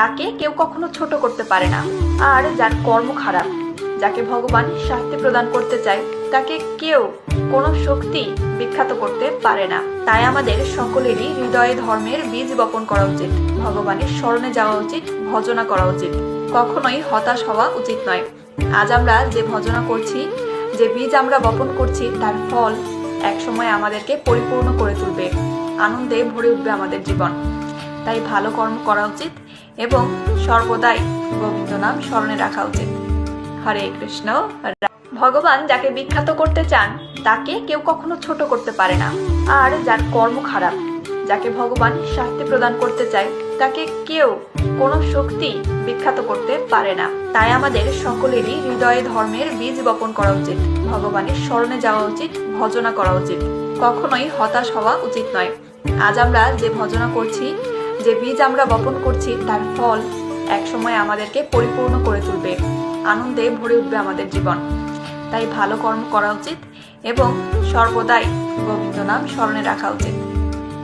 তাকে কেউ কখনো ছোট করতে পারে না। আর যার কর্ম খারাপ, যাকে ভগবান শাস্তি প্রদান করতে চায়, তাকে কেউ কোনো শক্তি বিখ্যাত করতে পারে না। তাই আমাদের সকলেরই হৃদয়ে ধর্মের বীজ বপন করা উচিত, ভগবানের স্মরণে যাওয়া উচিত, ভজনা করা উচিত। কখনোই হতাশ হওয়া উচিত নয়। আজ আমরা যে ভজনা করছি, যে বীজ আমরা বপন করছি, তার ফল একসময় আমাদেরকে পরিপূর্ণ করে তুলবে। আনন্দে ভরে উঠবে আমাদের জীবন। তাই ভালো কর্ম করা উচিত এবং সর্বদাই গোবিন্দ নাম স্মরণে রাখা উচিত। হরে কৃষ্ণ ভগবান যাকে বিখ্যাত করতে চান, তাকে কেউ কখনো ছোট করতে পারে না। আর যার কর্ম খারাপ, যাকে ভগবান শাস্তি প্রদান করতে চায়, তাকে কেউ কোনো শক্তি বিখ্যাত করতে পারে না। তাই আমাদের সকলেরই হৃদয়ে ধর্মের বীজ বপন করা উচিত। ভগবানের স্মরণে যাওয়া উচিত, ভজনা করা উচিত। কখনোই হতাশ হওয়া উচিত নয়। আজ আমরা যে ভজনা করছি যে বীজ আমরা বপন করছি, তার ফল একসময় আমাদেরকে পরিপূর্ণ করে তুলবে। আনন্দে ভরে উঠবে আমাদের জীবন। তাই ভালো কর্ম করা উচিত এবং সর্বদাই গোবিন্দ নাম স্মরণে রাখা উচিত।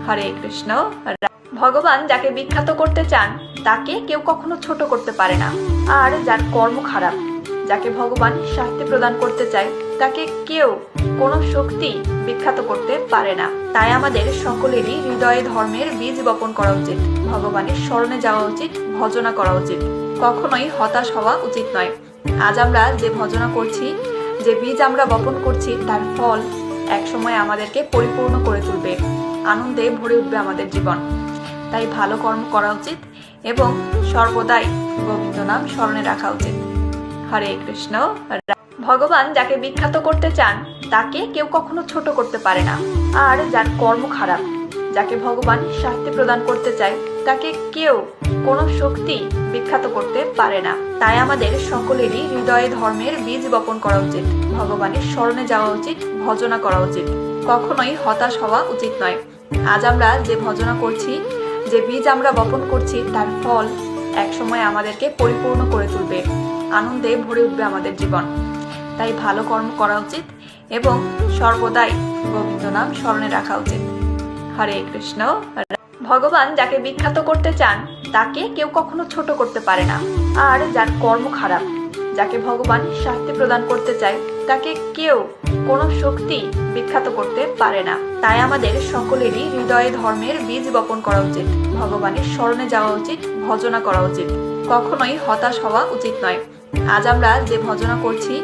হরে কৃষ্ণ ভগবান যাকে বিখ্যাত করতে চান, তাকে কেউ কখনো ছোট করতে পারে না। আর যার কর্ম খারাপ যাকে ভগবান শাস্তি প্রদান করতে চায়, তাকে কেউ কোনো শক্তি বিখ্যাত করতে পারে না। তাই আমাদের সকলেরই হৃদয়ে ধর্মের বীজ বপন করা উচিত, ভগবানের স্মরণে যাওয়া উচিত, ভজনা করা উচিত। কখনোই হতাশ হওয়া উচিত নয়। আজ আমরা যে ভজনা করছি, যে বীজ আমরা বপন করছি, তার ফল একসময় আমাদেরকে পরিপূর্ণ করে তুলবে। আনন্দে ভরে উঠবে আমাদের জীবন। তাই ভালো কর্ম করা উচিত এবং সর্বদাই গোবিন্দ নাম স্মরণে রাখা উচিত। হরে কৃষ্ণ ভগবান যাকে বিখ্যাত করতে চান, তাকে কেউ কখনো ছোট করতে পারে না। আর যার কর্ম খারাপ, যাকে ভগবান শাস্তি প্রদান করতে চায়, তাকে কেউ কোনো শক্তি বিখ্যাত করতে পারে না। তাই আমাদের সকলেরই হৃদয়ে ধর্মের বীজ বপন করা উচিত, ভগবানের স্মরণে যাওয়া উচিত, ভজনা করা উচিত। কখনোই হতাশ হওয়া উচিত নয়। আজ আমরা যে ভজনা করছি, যে বীজ আমরা বপন করছি, তার ফল একসময় আমাদেরকে পরিপূর্ণ করে তুলবে। আনন্দে ভরে উঠবে আমাদের জীবন। তাই ভালো কর্ম করা উচিত এবং সর্বদাই গোবিন্দ নাম স্মরণে রাখা উচিত। হরে কৃষ্ণ ভগবান যাকে বিখ্যাত করতে চান, তাকে কেউ কখনো ছোট করতে পারে না। আর যার কর্ম খারাপ যাকে ভগবান শাস্তি প্রদান করতে চায়, তাকে কেউ কোনো শক্তি বিখ্যাত করতে পারে না। তাই আমাদের সকলেরই হৃদয়ে ধর্মের বীজ বপন করা উচিত, ভগবানের স্মরণে যাওয়া উচিত, ভজনা করা উচিত। কখনোই হতাশ হওয়া উচিত নয়। আজ আমরা যে ভজনা করছি,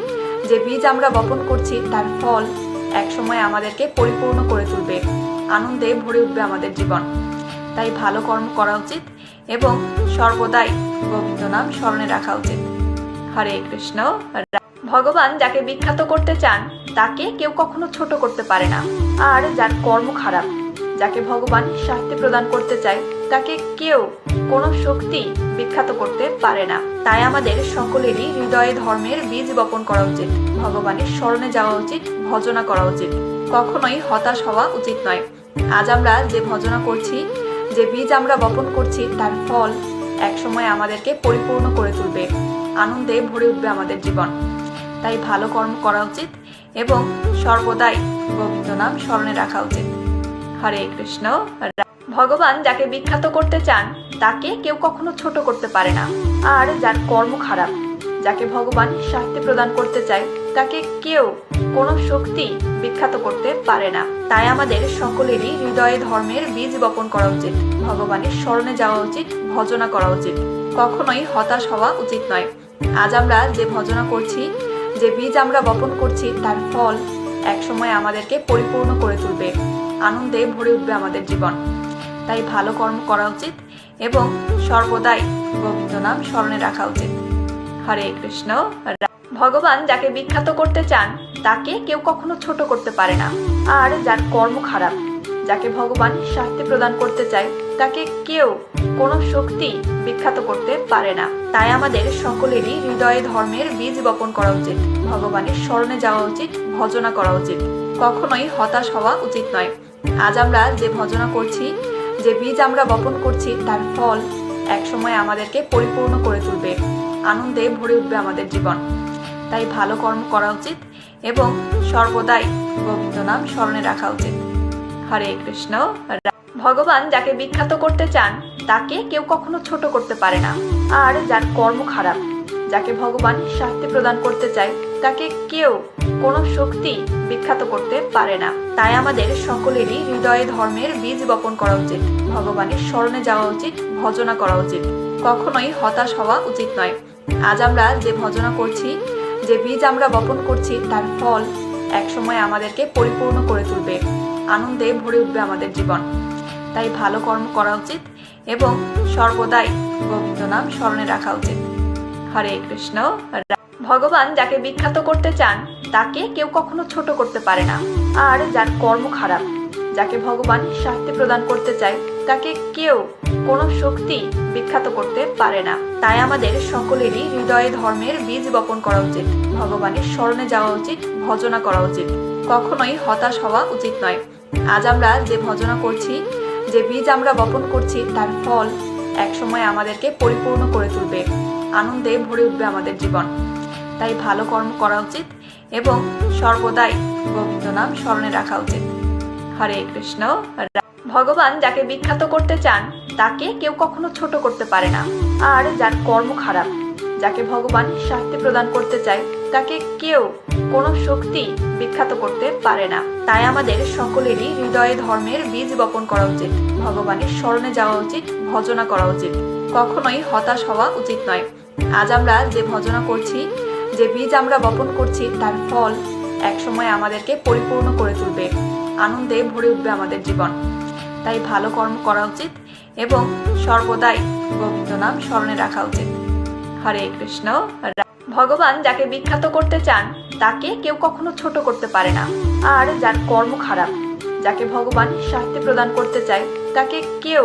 যে বীজ আমরা বপন করছি, তার ফল একসময় আমাদেরকে পরিপূর্ণ করে তুলবে। আনন্দে ভরে উঠবে আমাদের জীবন। তাই ভালো কর্ম করা উচিত এবং সর্বদাই গোবিন্দ নাম স্মরণে রাখা উচিত। হরে কৃষ্ণ ভগবান যাকে বিখ্যাত করতে চান, তাকে কেউ কখনো ছোট করতে পারে না। আর যার কর্ম খারাপ, যাকে ভগবান শাস্তি প্রদান করতে চায়, তাকে কেউ কোনো শক্তি বিখ্যাত করতে পারে না। তাই আমাদের সকলেরই হৃদয়ে ধর্মের বীজ বপন করা উচিত। ভগবানের স্মরণে যাওয়া উচিত, ভজনা করা উচিত। কখনোই হতাশ হওয়া উচিত নয়। আজ আমরা যে ভজনা করছি, যে বীজ আমরা বপন করছি, তার ফল একসময় আমাদেরকে পরিপূর্ণ করে তুলবে। আনন্দে ভরে উঠবে আমাদের জীবন। তাই ভালো কর্ম করা উচিত এবং সর্বদাই গোবিন্দ নাম স্মরণে রাখা উচিত। হরে কৃষ্ণ ভগবান যাকে বিখ্যাত করতে চান, তাকে কেউ কখনো ছোট করতে পারে না। আর যার কর্ম খারাপ, যাকে ভগবান শাস্তি প্রদান করতে চায়, তাকে কেউ কোনো শক্তি বিখ্যাত করতে পারে না। তাই আমাদের সকলেরই হৃদয়ে ধর্মের বীজ বপন করা উচিত। ভগবানের স্মরণে যাওয়া উচিত, ভজনা করা উচিত। কখনোই হতাশ হওয়া উচিত নয়। আজ আমরা যে ভজনা করছি, যে বীজ আমরা বপন করছি, তার ফল একসময় আমাদেরকে পরিপূর্ণ করে তুলবে। আনন্দে ভরে উঠবে আমাদের জীবন। তাই ভালো কর্ম করা উচিত এবং সর্বদাই গোবিন্দ নাম স্মরণে রাখা উচিত। হরে কৃষ্ণ ভগবান যাকে বিখ্যাত করতে চান, তাকে কেউ কখনো ছোট করতে পারে না। আর যার কর্ম খারাপ, যাকে ভগবান শাস্তি প্রদান করতে চায় তাকে কেউ কোনো শক্তি বিখ্যাত করতে পারে না। তাই আমাদের সকলেরই হৃদয়ে ধর্মের বীজ বপন করা উচিত। ভগবানের স্মরণে যাওয়া উচিত, ভজনা করা উচিত। কখনোই হতাশ হওয়া উচিত নয়। আজ আমরা যে ভজনা করছি, যে বীজ আমরা বপন করছি, তার ফল একসময় আমাদেরকে পরিপূর্ণ করে তুলবে। আনন্দে ভরে উঠবে আমাদের জীবন। তাই ভালো কর্ম করা উচিত এবং সর্বদাই গোবিন্দ নাম স্মরণে রাখা উচিত। হরে কৃষ্ণ ভগবান যাকে বিখ্যাত করতে চান, তাকে কেউ কখনো ছোট করতে পারে না। আর যার কর্ম খারাপ, যাকে ভগবান শাস্তি প্রদান করতে চায়, তাকে কেউ কোনো শক্তি বিখ্যাত করতে পারে না। তাই আমাদের সকলেরই হৃদয়ে ধর্মের বীজ বপন করা উচিত, ভগবানের স্মরণে যাওয়া উচিত, ভজনা করা উচিত। কখনোই হতাশ হওয়া উচিত নয়। আজ আমরা যে ভজনা করছি, যে বীজ আমরা বপন করছি, তার ফল একসময় আমাদেরকে পরিপূর্ণ করে তুলবে। আনন্দে ভরে উঠবে আমাদের জীবন। তাই ভালো কর্ম করা উচিত এবং সর্বদাই গোবিন্দ নাম স্মরণে রাখা উচিত। হরে কৃষ্ণ ভগবান যাকে বিখ্যাত করতে চান, তাকে কেউ কখনো ছোট করতে পারে না। আর যার কর্ম খারাপ, যাকে ভগবান শাস্তি প্রদান করতে চায়, তাকে কেউ কোনো শক্তি বিখ্যাত করতে পারে না। তাই আমাদের সকলেরই হৃদয়ে ধর্মের বীজ বপন করা উচিত। ভগবানের স্মরণে যাওয়া উচিত, ভজনা করা উচিত। কখনোই হতাশ হওয়া উচিত নয়। আজ আমরা যে ভজনা করছি যে বীজ আমরা বপন করছি, তার ফল একসময় আমাদেরকে পরিপূর্ণ করে তুলবে। আনন্দে ভরে উঠবে আমাদের জীবন। তাই ভালো কর্ম করা উচিত এবং সর্বদাই গোবিন্দ নাম স্মরণে রাখা উচিত। হরে কৃষ্ণ ভগবান যাকে বিখ্যাত করতে চান, তাকে কেউ কখনো ছোট করতে পারে না। আর যার কর্ম খারাপ যাকে ভগবান শাস্তি প্রদান করতে চায়, তাকে কেউ কোনো শক্তি বিখ্যাত করতে পারে না। তাই আমাদের সকলেরই হৃদয়ে ধর্মের বীজ বপন করা উচিত, ভগবানের স্মরণে যাওয়া উচিত, ভজনা করা উচিত। কখনোই হতাশ হওয়া উচিত নয়। আজ আমরা যে ভজনা করছি, যে বীজ আমরা বপন করছি, তার ফল একসময় আমাদেরকে পরিপূর্ণ করে তুলবে। আনন্দে ভরে উঠবে আমাদের জীবন। তাই ভালো কর্ম করা উচিত এবং সর্বদাই গোবিন্দ নাম স্মরণে রাখা উচিত। হরে কৃষ্ণ ভগবান যাকে বিখ্যাত করতে চান, তাকে কেউ কখনো ছোট করতে পারে না। আর যার কর্ম খারাপ, যাকে ভগবান শাস্তি প্রদান করতে চায়, তাকে কেউ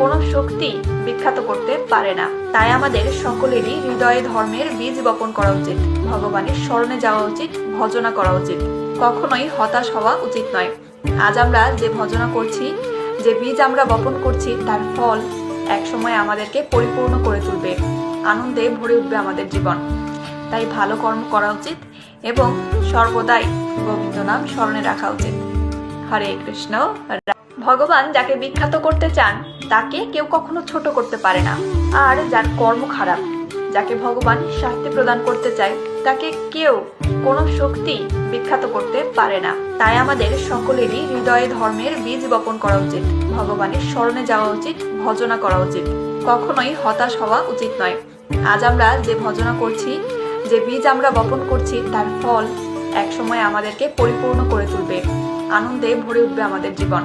কোনো শক্তি বিখ্যাত করতে পারে না। তাই আমাদের সকলেরই হৃদয়ে ধর্মের বীজ বপন করা উচিত, ভগবানের স্মরণে যাওয়া উচিত, ভজনা করা উচিত। কখনোই হতাশ হওয়া উচিত নয়। আজ আমরা যে ভজনা করছি, যে বীজ আমরা বপন করছি, তার ফল একসময় আমাদেরকে পরিপূর্ণ করে তুলবে। আনন্দে ভরে উঠবে আমাদের জীবন। তাই ভালো কর্ম করা উচিত এবং সর্বদাই গোবিন্দ নাম স্মরণে রাখা উচিত। হরে কৃষ্ণ ভগবান যাকে বিখ্যাত করতে চান, তাকে কেউ কখনো ছোট করতে পারে না। আর যার কর্ম খারাপ, যাকে ভগবান শাস্তি প্রদান করতে চায়, তাকে কেউ কোনো শক্তি বিখ্যাত করতে পারে না। তাই আমাদের সকলেরই হৃদয়ে ধর্মের বীজ বপন করা উচিত। ভগবানের স্মরণে যাওয়া উচিত, ভজনা করা উচিত। কখনোই হতাশ হওয়া উচিত নয়। আজ আমরা যে ভজনা করছি, যে বীজ আমরা বপন করছি, তার ফল একসময় আমাদেরকে পরিপূর্ণ করে তুলবে। আনন্দে ভরে উঠবে আমাদের জীবন।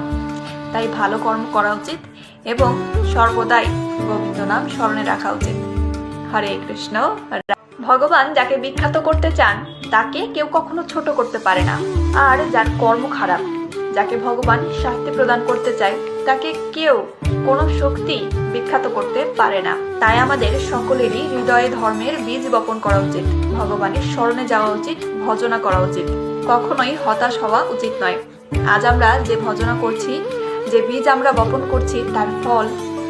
তাই ভালো কর্ম করা উচিত এবং সর্বদাই গোবিন্দ নাম স্মরণে রাখা উচিত। হরে কৃষ্ণ। ভগবান যাকে বিখ্যাত করতে চান, তাকে কেউ কখনো ছোট করতে পারে না। আর যার কর্ম খারাপ, যাকে ভগবান শাস্তি প্রদান করতে চায় তাকে কেউ কোনো শক্তি বিখ্যাত করতে পারে না। তাই আমাদের সকলেরই হৃদয়ে ধর্মের বীজ বপন করা উচিত, ভগবানের স্মরণে যাওয়া উচিত, ভজনা করা উচিত। কখনোই হতাশ হওয়া উচিত নয়। আজ আমরা যে ভজনা করছি, যে বীজ আমরা বপন করছি, তার ফল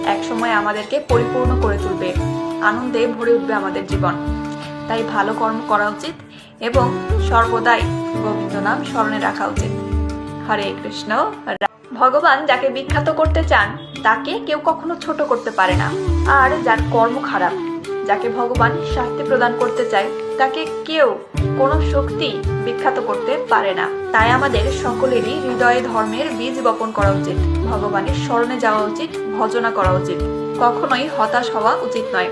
একসময় আমাদেরকে পরিপূর্ণ করে তুলবে। আনন্দে ভরে উঠবে আমাদের জীবন। তাই ভালো কর্ম করা উচিত এবং সর্বদাই গোবিন্দ নাম স্মরণে রাখা উচিত। হরে কৃষ্ণ ভগবান যাকে বিখ্যাত করতে চান, তাকে কেউ কখনো ছোট করতে পারে না। আর যার কর্ম খারাপ, যাকে ভগবান শাস্তি প্রদান করতে চায়, তাকে কেউ কোনো শক্তি বিখ্যাত করতে পারে না। তাই আমাদের সকলেরই হৃদয়ে ধর্মের বীজ বপন করা উচিত, ভগবানের স্মরণে যাওয়া উচিত, ভজনা করা উচিত। কখনোই হতাশ হওয়া উচিত নয়।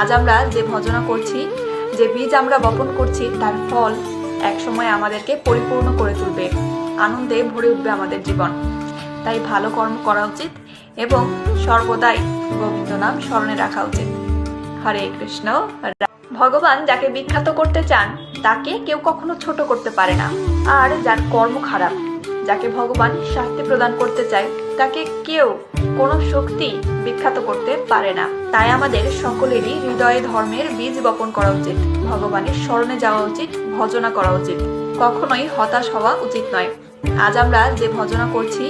আজ আমরা যে ভজনা করছি, যে বীজ আমরা বপন করছি, তার ফল একসময় আমাদেরকে পরিপূর্ণ করে তুলবে। আনন্দে ভরে উঠবে আমাদের জীবন। তাই ভালো কর্ম করা উচিত এবং সর্বদাই গোবিন্দ নাম স্মরণে রাখা উচিত। হরে কৃষ্ণ ভগবান যাকে বিখ্যাত করতে চান, তাকে কেউ কখনো ছোট করতে পারে না। আর যার কর্ম খারাপ, যাকে ভগবান শাস্তি প্রদান করতে চায়, তাকে কেউ কোনো শক্তি বিখ্যাত করতে পারে না। তাই আমাদের সকলেরই হৃদয়ে ধর্মের বীজ বপন করা উচিত, ভগবানের স্মরণে যাওয়া উচিত, ভজনা করা উচিত। কখনোই হতাশ হওয়া উচিত নয়। আজ আমরা যে ভজনা করছি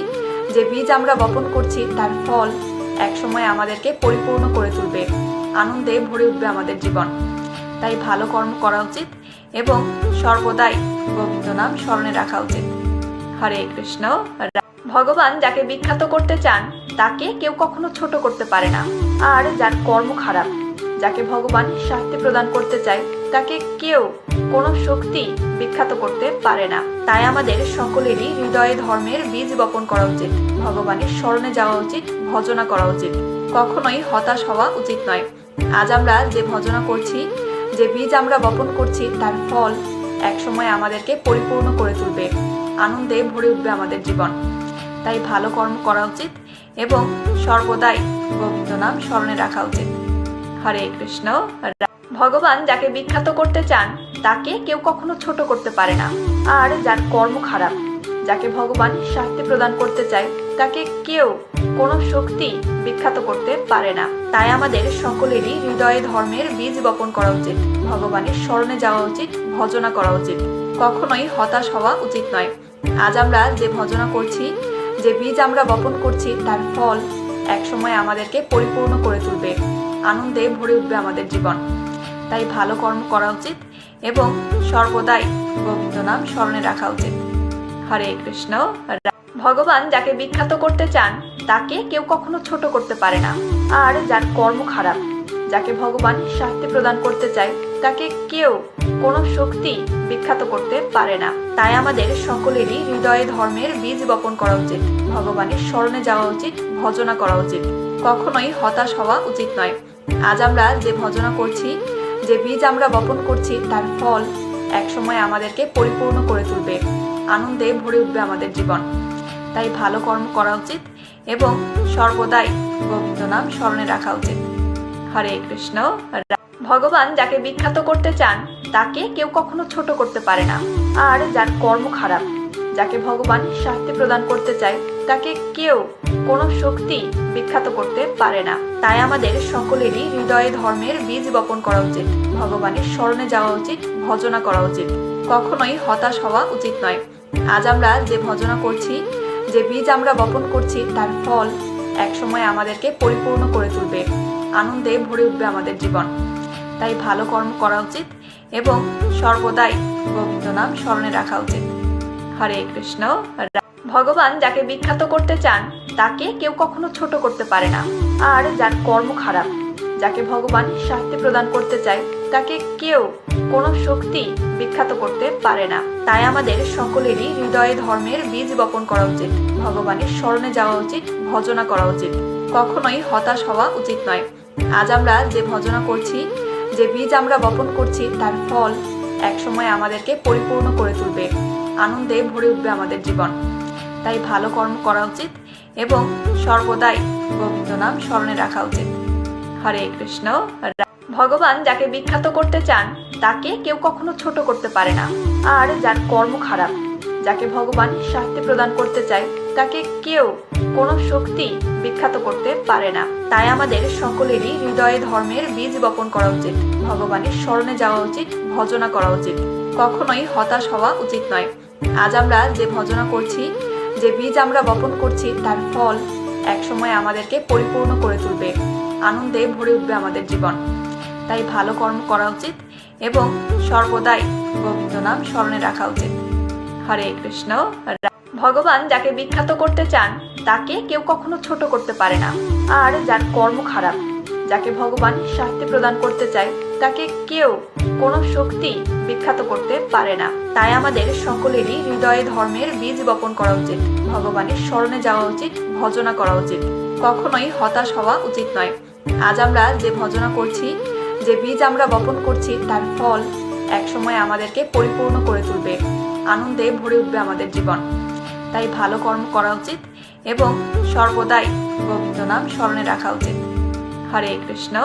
যে বীজ আমরা বপন করছি, তার ফল একসময় আমাদেরকে পরিপূর্ণ করে তুলবে। আনন্দে ভরে উঠবে আমাদের জীবন। তাই ভালো কর্ম করা উচিত এবং সর্বদাই গোবিন্দ নাম স্মরণে রাখা উচিত। হরে কৃষ্ণ ভগবান যাকে বিখ্যাত করতে চান, তাকে কেউ কখনো ছোট করতে পারে না। আর যার কর্ম খারাপ যাকে ভগবান শাস্তি প্রদান করতে চায়, তাকে কেউ কোনো শক্তি বিখ্যাত করতে পারে না। তাই আমাদের সকলেরই হৃদয়ে ধর্মের বীজ বপন করা উচিত, ভগবানের স্মরণে যাওয়া উচিত, ভজনা করা উচিত। কখনোই হতাশ হওয়া উচিত নয়। আজ আমরা যে ভজনা করছি, যে বীজ আমরা বপন করছি, তার ফল একসময় আমাদেরকে পরিপূর্ণ করে তুলবে। আনন্দে ভরে উঠবে আমাদের জীবন। তাই ভালো কর্ম করা উচিত এবং সর্বদাই গোবিন্দ নাম স্মরণে রাখা উচিত। হরে কৃষ্ণ ভগবান যাকে বিখ্যাত করতে চান, তাকে কেউ কখনো ছোট করতে পারে না। আর যার কর্ম খারাপ, যাকে ভগবান শাস্তি প্রদান করতে চায়, তাকে কেউ কোনো শক্তি বিখ্যাত করতে পারে না। তাই আমাদের সকলেরই হৃদয়ে ধর্মের বীজ বপন করা উচিত, ভগবানের স্মরণে যাওয়া উচিত, ভজনা করা উচিত। কখনোই হতাশ হওয়া উচিত নয়। আজ আমরা যে ভজনা করছি, যে বীজ আমরা বপন করছি, তার ফল একসময় আমাদেরকে পরিপূর্ণ করে তুলবে। আনন্দে ভরে উঠবে আমাদের জীবন। তাই ভালো কর্ম করা উচিত এবং সর্বদাই গোবিন্দ নাম স্মরণে রাখা উচিত। হরে কৃষ্ণ ভগবান যাকে বিখ্যাত করতে চান, তাকে কেউ কখনো ছোট করতে পারে না। আর যার কর্ম খারাপ, যাকে ভগবান শাস্তি প্রদান করতে চায়, তাকে কেউ কোনো শক্তি বিখ্যাত করতে পারে না। তাই আমাদের সকলেরই হৃদয়ে ধর্মের বীজ বপন করা উচিত। ভগবানের স্মরণে যাওয়া উচিত, ভজনা করা উচিত। কখনোই হতাশ হওয়া উচিত নয়। আজ আমরা যে ভজনা করছি, যে বীজ আমরা বপন করছি, তার ফল একসময় আমাদেরকে পরিপূর্ণ করে তুলবে। আনন্দে ভরে উঠবে আমাদের জীবন। তাই ভালো কর্ম করা উচিত এবং সর্বদাই গোবিন্দ নাম স্মরণে রাখা উচিত। হরে কৃষ্ণ ভগবান যাকে বিখ্যাত করতে চান, তাকে কেউ কখনো ছোট করতে পারে না। আর যার কর্ম খারাপ যাকে ভগবান শাস্তি প্রদান করতে চায়, তাকে কেউ কোনো শক্তি বিখ্যাত করতে পারে না। তাই আমাদের সকলেরই হৃদয়ে ধর্মের বীজ বপন করা উচিত, ভগবানের স্মরণে যাওয়া উচিত, ভজনা করা উচিত। কখনোই হতাশ হওয়া উচিত নয়। আজ আমরা যে ভজনা করছি, যে বীজ আমরা বপন করছি, তার ফল একসময় আমাদেরকে পরিপূর্ণ করে তুলবে। আনন্দে ভরে উঠবে আমাদের জীবন। তাই ভালো কর্ম করা উচিত এবং সর্বদাই গোবিন্দ নাম স্মরণে রাখা উচিত। হরে কৃষ্ণ ভগবান যাকে বিখ্যাত করতে চান, তাকে কেউ কখনো ছোট করতে পারে না। আর যার কর্ম খারাপ, যাকে ভগবান শাস্তি প্রদান করতে চায়, তাকে কেউ কোনো শক্তি বিখ্যাত করতে পারে না। তাই আমাদের সকলেরই হৃদয়ে ধর্মের বীজ বপন করা উচিত, ভগবানের স্মরণে যাওয়া উচিত, ভজনা করা উচিত। কখনোই হতাশ হওয়া উচিত নয়। আজ আমরা যে ভজনা করছি, যে বীজ আমরা বপন করছি, তার ফল একসময় আমাদেরকে পরিপূর্ণ করে তুলবে। আনন্দে ভরে উঠবে আমাদের জীবন। তাই ভালো কর্ম করা উচিত এবং সর্বদাই গোবিন্দ নাম স্মরণে রাখা উচিত। হরে কৃষ্ণ ভগবান যাকে বিখ্যাত করতে চান, তাকে কেউ কখনো ছোট করতে পারে না। আর যার কর্ম খারাপ যাকে ভগবান শাস্তি প্রদান করতে চায়, তাকে কেউ কোনো শক্তি বিখ্যাত করতে পারে না। তাই আমাদের সকলেরই হৃদয়ে ধর্মের বীজ বপন করা উচিত, ভগবানের স্মরণে যাওয়া উচিত, ভজনা করা উচিত। কখনোই হতাশ হওয়া উচিত নয়। আজ আমরা যে ভজনা করছি, যে বীজ আমরা বপন করছি, তার ফল একসময় আমাদেরকে পরিপূর্ণ করে তুলবে। আনন্দে ভরে উঠবে আমাদের জীবন। তাই ভালো কর্ম করা উচিত এবং সর্বদাই গোবিন্দ নাম স্মরণে রাখা উচিত। হরে কৃষ্ণ ভগবান যাকে বিখ্যাত করতে চান, তাকে কেউ কখনো ছোট করতে পারে না। আর যার কর্ম খারাপ, যাকে ভগবান শাস্তি প্রদান করতে চায়, তাকে কেউ কোনো শক্তি বিখ্যাত করতে পারে না। তাই আমাদের সকলেরই হৃদয়ে ধর্মের বীজ বপন করা উচিত, ভগবানের স্মরণে যাওয়া উচিত, ভজনা করা উচিত। কখনোই হতাশ হওয়া উচিত নয়। আজ আমরা যে ভজনা করছি, যে বীজ আমরা বপন করছি, তার ফল একসময় আমাদেরকে পরিপূর্ণ করে তুলবে। আনন্দে ভরে উঠবে আমাদের জীবন। তাই ভালো কর্ম করা উচিত এবং সর্বদাই গোবিন্দ নাম স্মরণে রাখা উচিত। হরে কৃষ্ণ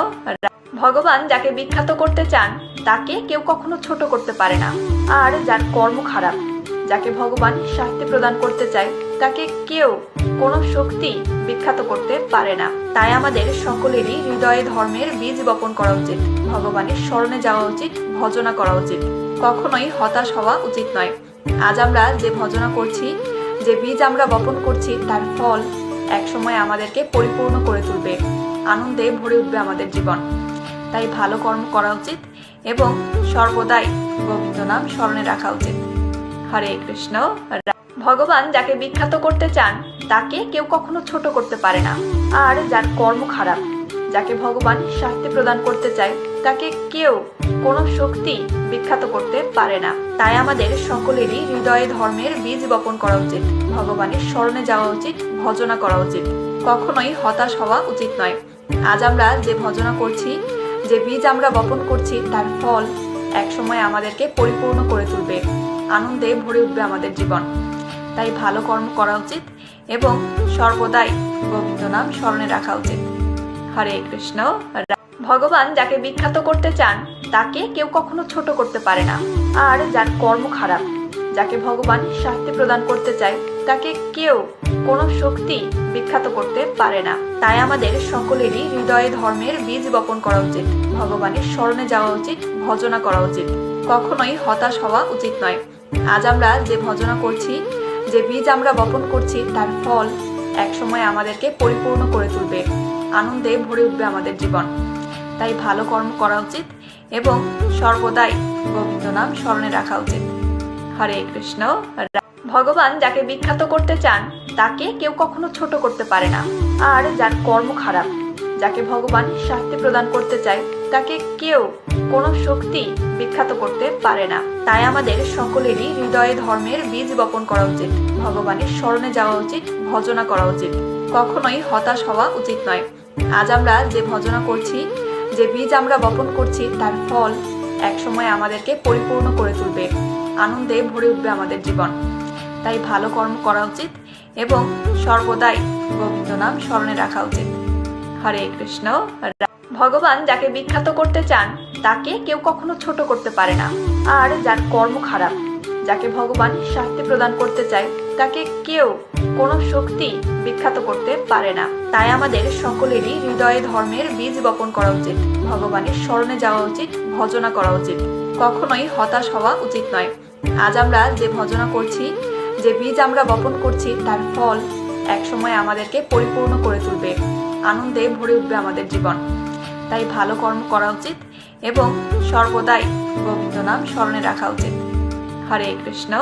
ভগবান যাকে বিখ্যাত করতে চান, তাকে কেউ কখনো ছোট করতে পারে না। আর যার কর্ম খারাপ, যাকে ভগবান শাস্তি প্রদান করতে চায়, তাকে কেউ কোনো শক্তি বিখ্যাত করতে পারে না। তাই আমাদের সকলেরই হৃদয়ে ধর্মের বীজ বপন করা উচিত। ভগবানের স্মরণে যাওয়া উচিত, ভজনা করা উচিত। কখনোই হতাশ হওয়া উচিত নয়। আজ আমরা যে ভজনা করছি, যে বীজ আমরা বপন করছি, তার ফল একসময় আমাদেরকে পরিপূর্ণ করে তুলবে। আনন্দে ভরে উঠবে আমাদের জীবন। তাই ভালো কর্ম করা উচিত এবং সর্বদাই গোবিন্দ নাম স্মরণে রাখা উচিত। হরে কৃষ্ণ ভগবান যাকে বিখ্যাত করতে চান, তাকে কেউ কখনো ছোট করতে পারে না। আর যার কর্ম খারাপ, যাকে ভগবান শাস্তি প্রদান করতে চায় তাকে কেউ কোনো শক্তি বিখ্যাত করতে পারে না। তাই আমাদের সকলেরই হৃদয়ে ধর্মের বীজ বপন করা উচিত, ভগবানের স্মরণে যাওয়া উচিত, ভজনা করা উচিত। কখনোই হতাশ হওয়া উচিত নয়। আজ আমরা যে ভজনা করছি, যে বীজ আমরা বপন করছি, তার ফল একসময় আমাদেরকে পরিপূর্ণ করে তুলবে। আনন্দে ভরে উঠবে আমাদের জীবন। তাই ভালো কর্ম করা উচিত এবং সর্বদাই গোবিন্দ নাম স্মরণে রাখা উচিত। হরে কৃষ্ণ ভগবান যাকে বিখ্যাত করতে চান, তাকে কেউ কখনো ছোট করতে পারে না। আর যার কর্ম খারাপ, যাকে ভগবান শাস্তি প্রদান করতে চায়, তাকে কেউ কোনো শক্তি বিখ্যাত করতে পারে না। তাই আমাদের সকলেরই হৃদয়ে ধর্মের বীজ বপন করা উচিত, ভগবানের স্মরণে যাওয়া উচিত, ভজনা করা উচিত। কখনোই হতাশ হওয়া উচিত নয়। আজ আমরা যে ভজনা করছি, যে বীজ আমরা বপন করছি, তার ফল একসময় আমাদেরকে পরিপূর্ণ করে তুলবে। আনন্দে ভরে উঠবে আমাদের জীবন। তাই ভালো কর্ম করা উচিত এবং সর্বদাই গোবিন্দ নাম স্মরণে রাখা উচিত। হরে কৃষ্ণ ভগবান যাকে বিখ্যাত করতে চান, তাকে কেউ কখনো ছোট করতে পারে না। আর যার কর্ম খারাপ, যাকে ভগবান শাস্তি প্রদান করতে চায়, তাকে কেউ কোনো শক্তি বিখ্যাত করতে পারে না। তাই আমাদের সকলেরই হৃদয়ে ধর্মের বীজ বপন করা উচিত। ভগবানের স্মরণে যাওয়া উচিত, ভজনা করা উচিত। কখনোই হতাশ হওয়া উচিত নয়। আজ আমরা যে ভজনা করছি, যে বীজ আমরা বপন করছি, তার ফল একসময় আমাদেরকে পরিপূর্ণ করে তুলবে। আনন্দে ভরে উঠবে আমাদের জীবন। তাই ভালো কর্ম করা উচিত এবং সর্বদাই গোবিন্দ নাম স্মরণে রাখা উচিত। হরে কৃষ্ণ ভগবান যাকে বিখ্যাত করতে চান, তাকে কেউ কখনো ছোট করতে পারে না। আর যার কর্ম খারাপ যাকে ভগবান শাস্তি প্রদান করতে চায়, তাকে কেউ কোনো শক্তি বিখ্যাত করতে পারে না। তাই আমাদের সকলেরই হৃদয়ে ধর্মের বীজ বপন করা উচিত, ভগবানের স্মরণে যাওয়া উচিত, ভজনা করা উচিত। কখনোই হতাশ হওয়া উচিত নয়। আজ আমরা যে ভজনা করছি, যে বীজ আমরা বপন করছি, তার ফল একসময় আমাদেরকে পরিপূর্ণ করে তুলবে। আনন্দে ভরে উঠবে আমাদের জীবন। তাই ভালো কর্ম করা উচিত এবং সর্বদাই গোবিন্দ নাম স্মরণে রাখা উচিত। হরে কৃষ্ণ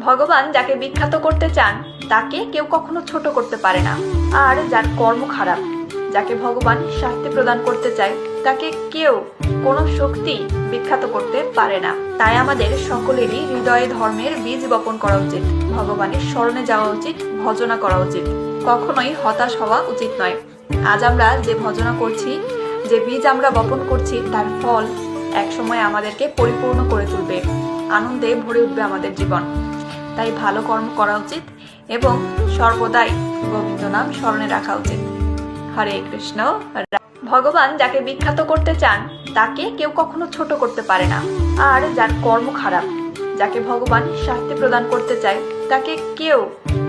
ভগবান যাকে বিখ্যাত করতে চান, তাকে কেউ কখনো ছোট করতে পারে না। আর যার কর্ম খারাপ, যাকে ভগবান শাস্তি প্রদান করতে চায়, তাকে কেউ কোনো শক্তি বিখ্যাত করতে পারে না। তাই আমাদের সকলেরই হৃদয়ে ধর্মের বীজ বপন করা উচিত। ভগবানের স্মরণে যাওয়া উচিত, ভজনা করা উচিত। কখনোই হতাশ হওয়া উচিত নয়। আজ আমরা যে ভজনা করছি, যে বীজ আমরা বপন করছি, তার ফল একসময় আমাদেরকে পরিপূর্ণ করে তুলবে। আনন্দে ভরে উঠবে আমাদের জীবন। তাই ভালো কর্ম করা উচিত এবং সর্বদাই গোবিন্দ নাম স্মরণে রাখা উচিত। হরে কৃষ্ণ ভগবান যাকে বিখ্যাত করতে চান, তাকে কেউ কখনো ছোট করতে পারে না। আর যার কর্ম খারাপ, যাকে ভগবান শাস্তি প্রদান করতে চায় তাকে কেউ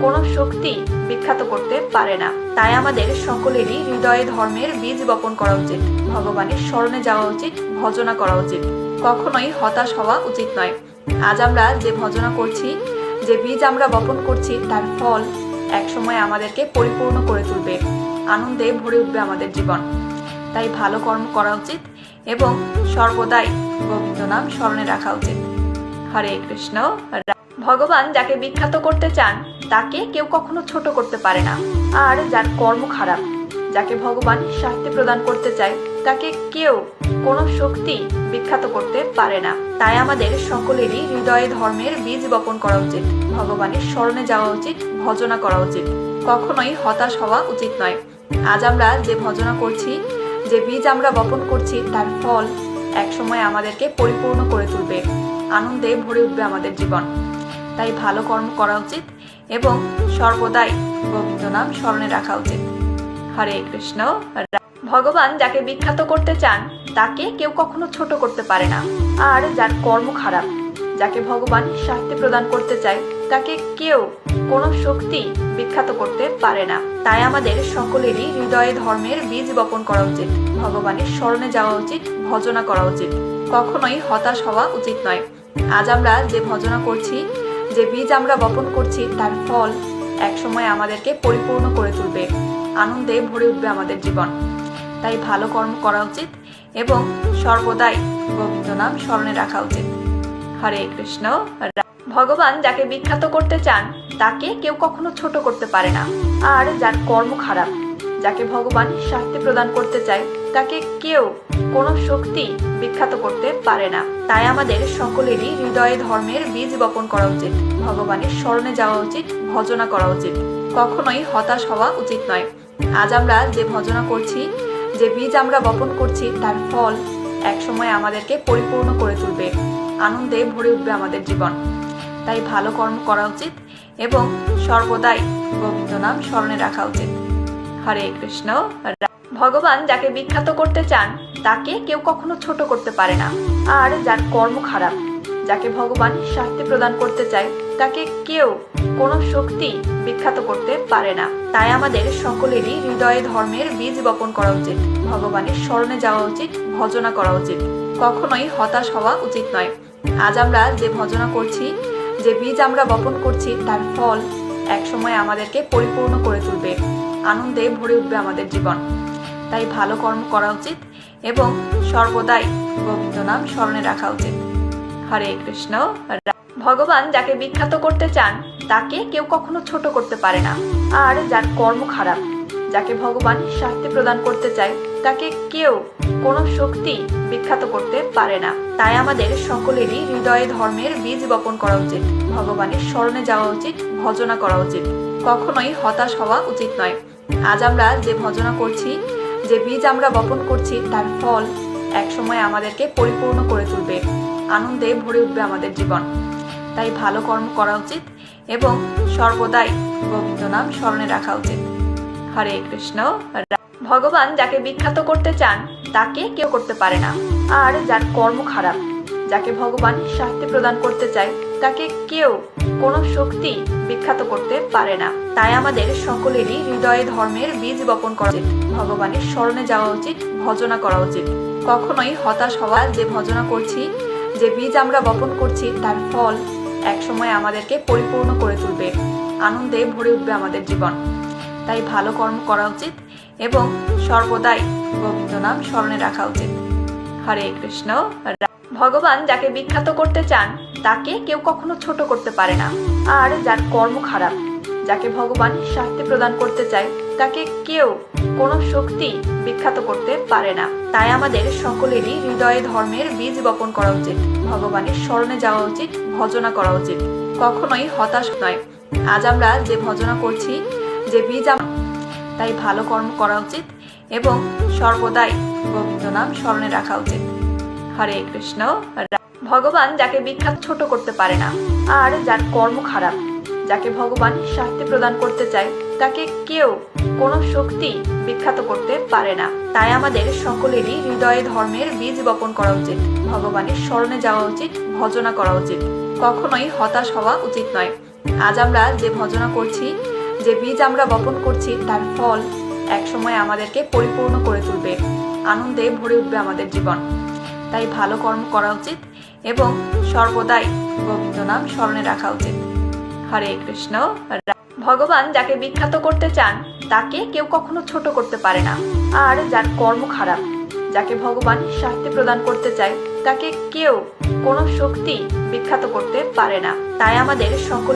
কোনো শক্তি বিখ্যাত করতে পারে না। তাই আমাদের সকলেরই হৃদয়ে ধর্মের বীজ বপন করা উচিত, ভগবানের স্মরণে যাওয়া উচিত, ভজনা করা উচিত। কখনোই হতাশ হওয়া উচিত নয়। আজ আমরা যে ভজনা করছি, যে বীজ আমরা বপন করছি, তার ফল একসময় আমাদেরকে পরিপূর্ণ করে তুলবে। আনন্দে ভরে উঠবে আমাদের জীবন। তাই ভালো কর্ম করা উচিত এবং সর্বদাই গোবিন্দ নাম স্মরণে রাখা উচিত। হরে কৃষ্ণ ভগবান যাকে বিখ্যাত করতে চান, তাকে কেউ কখনো ছোট করতে পারে না। আর যার কর্ম খারাপ, যাকে ভগবান শাস্তি প্রদান করতে চায়, তাকে কেউ কোনো শক্তি বিখ্যাত করতে পারে না। তাই আমাদের সকলেরই হৃদয়ে ধর্মের বীজ বপন করা উচিত, ভগবানের স্মরণে যাওয়া উচিত, ভজনা করা উচিত। কখনোই হতাশ হওয়া উচিত নয়। আজ আমরা যে ভজনা করছি, যে বীজ আমরা বপন করছি, তার ফল একসময় আমাদেরকে পরিপূর্ণ করে তুলবে। আনন্দে ভরে উঠবে আমাদের জীবন। তাই ভালো কর্ম করা উচিত এবং সর্বদাই গোবিন্দ নাম স্মরণে রাখা উচিত। হরে কৃষ্ণ ভগবান যাকে বিখ্যাত করতে চান, তাকে কেউ কখনো ছোট করতে পারে না। আর যার কর্ম খারাপ, যাকে ভগবান শাস্তি প্রদান করতে চায়, তাকে কেউ কোনো শক্তি বিখ্যাত করতে পারে না। তাই আমাদের সকলেরই হৃদয়ে ধর্মের বীজ বপন করা উচিত, ভগবানের স্মরণে যাওয়া উচিত, ভজনা করা উচিত। কখনোই হতাশ হওয়া উচিত নয়। আজ আমরা যে ভজনা করছি যে বীজ আমরা বপন করছি, তার ফল একসময় আমাদেরকে পরিপূর্ণ করে তুলবে। আনন্দে ভরে উঠবে আমাদের জীবন। তাই ভালো কর্ম করা উচিত এবং সর্বদাই গোবিন্দ নাম স্মরণে রাখা উচিত। হরে কৃষ্ণ ভগবান যাকে বিখ্যাত করতে চান, তাকে কেউ কখনো ছোট করতে পারে না। আর যার কর্ম খারাপ, যাকে ভগবান শাস্তি প্রদান করতে চায় তাকে কেউ কোনো শক্তি বিখ্যাত করতে পারে না। তাই আমাদের সকলেরই হৃদয়ে ধর্মের বীজ বপন করা উচিত, ভগবানের স্মরণে যাওয়া উচিত, ভজনা করা উচিত। কখনোই হতাশ হওয়া উচিত নয়। আজ আমরা যে ভজনা করছি, যে বীজ আমরা বপন করছি, তার ফল একসময় আমাদেরকে পরিপূর্ণ করে তুলবে। আনন্দে ভরে উঠবে আমাদের জীবন। তাই ভালো কর্ম করা উচিত এবং সর্বদাই গোবিন্দ নাম স্মরণে রাখা উচিত। হরে কৃষ্ণ ভগবান যাকে বিখ্যাত করতে চান, তাকে কেউ কখনো ছোট করতে পারে না। আর যার কর্ম খারাপ, যাকে ভগবান শাস্তি প্রদান করতে চায়, তাকে কেউ কোনো শক্তি বিখ্যাত করতে পারে না। তাই আমাদের সকলেরই হৃদয়ে ধর্মের বীজ বপন করা উচিত। ভগবানের স্মরণে যাওয়া উচিত, ভজনা করা উচিত। কখনোই হতাশ হওয়া উচিত নয়। আজ আমরা যে ভজনা করছি, যে বীজ আমরা বপন করছি, তার ফল একসময় আমাদেরকে পরিপূর্ণ করে তুলবে। আনন্দে ভরে উঠবে আমাদের জীবন। তাই ভালো কর্ম করা উচিত এবং সর্বদাই গোবিন্দ নাম স্মরণে রাখা উচিত। হরে কৃষ্ণ ভগবান যাকে বিখ্যাত করতে চান, তাকে কেউ কখনো ছোট করতে পারে না। আর যার কর্ম খারাপ, যাকে ভগবান শাস্তি প্রদান করতে চায়, তাকে কেউ কোনো শক্তি বিখ্যাত করতে পারে না। তাই আমাদের সকলেরই হৃদয়ে ধর্মের বীজ বপন করা উচিত। ভগবানের স্মরণে যাওয়া উচিত, ভজনা করা উচিত। কখনোই হতাশ হওয়া উচিত নয়। আজ আমরা যে ভজনা করছি, যে বীজ আমরা বপন করছি, তার ফল একসময় আমাদেরকে পরিপূর্ণ করে তুলবে। আনন্দে ভরে উঠবে আমাদের জীবন। তাই ভালো কর্ম করা উচিত এবং সর্বদাই গোবিন্দ নাম স্মরণে রাখা উচিত। হরে কৃষ্ণ ভগবান যাকে বিখ্যাত করতে চান, তাকে কেউ করতে পারে না। আর যার কর্ম খারাপ, যাকে ভগবান শাস্তি প্রদান করতে চায় তাকে কেউ কোনো শক্তি বিখ্যাত করতে পারে না। তাই আমাদের সকলেরই হৃদয়ে ধর্মের বীজ বপন করা উচিত। ভগবানের স্মরণে যাওয়া উচিত, ভজনা করা উচিত। কখনোই হতাশ হওয়া যে ভজনা করছি, যে বীজ আমরা বপন করছি, তার ফল একসময় আমাদেরকে পরিপূর্ণ করে তুলবে। আনন্দে ভরে উঠবে আমাদের জীবন। তাই ভালো কর্ম করা উচিত এবং সর্বদাই গোবিন্দ নাম স্মরণে রাখা উচিত। হরে কৃষ্ণ ভগবান যাকে বিখ্যাত করতে চান, তাকে কেউ কখনো ছোট করতে পারে না। আর যার কর্ম খারাপ, যাকে ভগবান শাস্তি প্রদান করতে চায়, তাকে কেউ কোনো শক্তি বিখ্যাত করতে পারে না। তাই আমাদের সকলেরই হৃদয়ে ধর্মের বীজ বপন করা উচিত, ভগবানের স্মরণে যাওয়া উচিত, ভজনা করা উচিত। কখনোই হতাশ নয়। আজ আমরা যে ভজনা করছি, যে বীজ তাই ভালো কর্ম করা উচিত এবং সর্বদাই গোবিন্দ নাম স্মরণে রাখা উচিত। হরে কৃষ্ণ ভগবান যাকে বিখ্যাত ছোট করতে পারে না, আর যার কর্ম খারাপ, যাকে ভগবান শাস্তি প্রদান করতে চায়, তাকে কেউ কোনো শক্তি বিখ্যাত করতে পারে না। তাই আমাদের সকলেরই হৃদয়ে ধর্মের বীজ বপন করা উচিত, ভগবানের স্মরণে যাওয়া উচিত, ভজনা করা উচিত। কখনোই হতাশ হওয়া উচিত নয়। আজ আমরা যে ভজনা করছি, যে বীজ আমরা বপন করছি, তার ফল একসময় আমাদেরকে পরিপূর্ণ করে তুলবে। আনন্দে ভরে উঠবে আমাদের জীবন। তাই ভালো কর্ম করা উচিত এবং সর্বদাই গোবিন্দ নাম স্মরণে রাখা উচিত। হরে কৃষ্ণ ভগবান যাকে বিখ্যাত করতে চান, তাকে কেউ কখনো ছোট করতে পারে না। আর যার কর্ম খারাপ, যাকে ভগবান শাস্তি প্রদান করতে চায়, তাকে কেউ কোনো শক্তি বিখ্যাত করতে পারে না। তাই আমাদের সকল